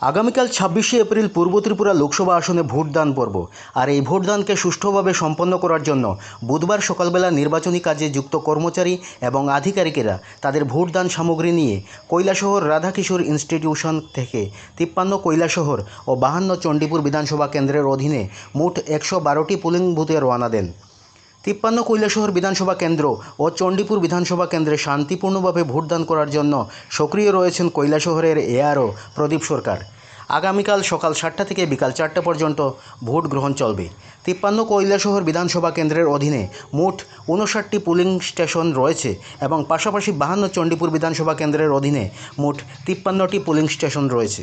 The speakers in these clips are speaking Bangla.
আগামীকাল ছাব্বিশে এপ্রিল পূর্ব ত্রিপুরা লোকসভা আসনে ভোটদান পর্ব। আর এই ভোটদানকে সুষ্ঠুভাবে সম্পন্ন করার জন্য বুধবার সকালবেলা নির্বাচনী কাজে যুক্ত কর্মচারী এবং আধিকারিকেরা তাদের ভোটদান সামগ্রী নিয়ে কৈলাসহর রাধাকিশোর ইনস্টিটিউশন থেকে তিপ্পান্ন কৈলাসহর ও বাহান্ন চণ্ডীপুর বিধানসভা কেন্দ্রের অধীনে মোট একশো বারোটি পোলিং বুথে রওনা দেন। তিপ্পান্ন কৈলাসহর বিধানসভা কেন্দ্র ও চণ্ডীপুর বিধানসভা কেন্দ্রে শান্তিপূর্ণভাবে ভোটদান করার জন্য সক্রিয় রয়েছেন কৈলাসহরের এআরও প্রদীপ সরকার। আগামীকাল সকাল সাতটা থেকে বিকাল চারটা পর্যন্ত ভোট গ্রহণ চলবে। তিপ্পান্ন কৈলাসহর বিধানসভা কেন্দ্রের অধীনে মোট উনষাটটি পুলিং স্টেশন রয়েছে এবং পাশাপাশি বাহান্ন চণ্ডীপুর বিধানসভা কেন্দ্রের অধীনে মোট তিপ্পান্নটি পুলিং স্টেশন রয়েছে।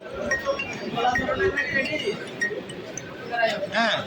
হ্যাঁ।